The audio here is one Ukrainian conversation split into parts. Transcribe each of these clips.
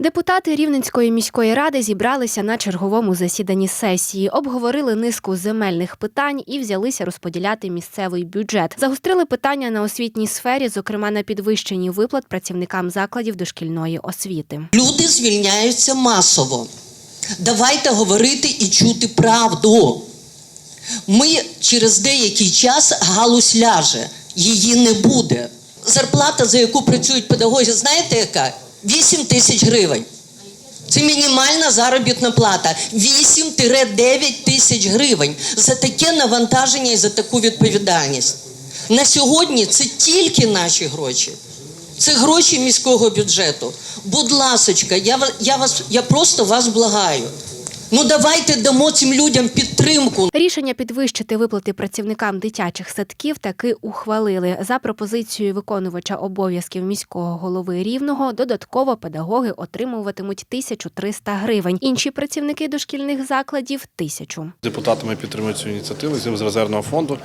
Депутати Рівненської міської ради зібралися на черговому засіданні сесії, обговорили низку земельних питань і взялися розподіляти місцевий бюджет. Загострили питання на освітній сфері, зокрема на підвищенні виплат працівникам закладів дошкільної освіти. Люди звільняються масово. Давайте говорити і чути правду. Ми через деякий час галузь ляже, її не буде. Зарплата, за яку працюють педагоги, знаєте яка? 8 тисяч гривень. Це мінімальна заробітна плата 8-9 тисяч гривень за таке навантаження і за таку відповідальність. На сьогодні це тільки наші гроші. Це гроші міського бюджету. Будь ласочка, я, я, вас, я просто вас благаю. Ну давайте дамо цим людям підтримку. Рішення підвищити виплати працівникам дитячих садків таки ухвалили. За пропозицією виконувача обов'язків міського голови рівного, додатково педагоги отримуватимуть 1300 гривень. Інші працівники дошкільних закладів тисячу. Депутатами підтримують цю ініціативу з з резервного фонду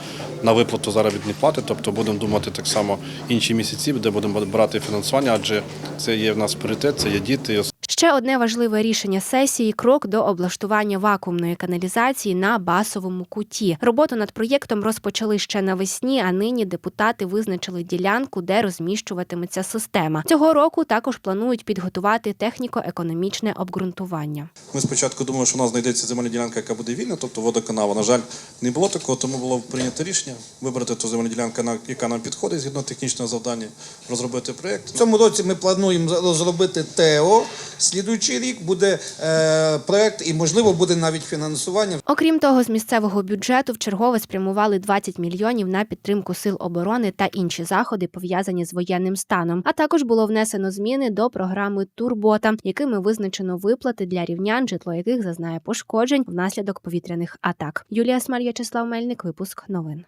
на виплату заробітної плати. Тобто будемо думати так само інші місяці, де будемо брати фінансування, адже це є в нас пріоритет, це є діти. Ще одне важливе рішення сесії крок до облаштування вакуумної каналізації на басовому куті. Роботу над проєктом розпочали ще навесні, а нині депутати визначили ділянку, де розміщуватиметься система. Цього року також планують підготувати техніко-економічне обґрунтування. Ми спочатку думали, що у нас знайдеться земельна ділянка, яка буде вільна, тобто водоканава. На жаль, не було такого, тому було прийнято рішення вибрати ту земельну ділянку, на- яка нам підходить згідно технічного завдання, розробити проєкт. В цьому році ми плануємо за- зробити ТЕО. Слідуючий рік буде е, проект і, можливо, буде навіть фінансування. Окрім того, з місцевого бюджету в чергове спрямували 20 мільйонів на підтримку сил оборони та інші заходи, пов'язані з воєнним станом. А також було внесено зміни до програми Турбота, якими визначено виплати для рівнян, житло яких зазнає пошкоджень внаслідок повітряних атак. Юлія Смаль, В'ячеслав Мельник, випуск новин.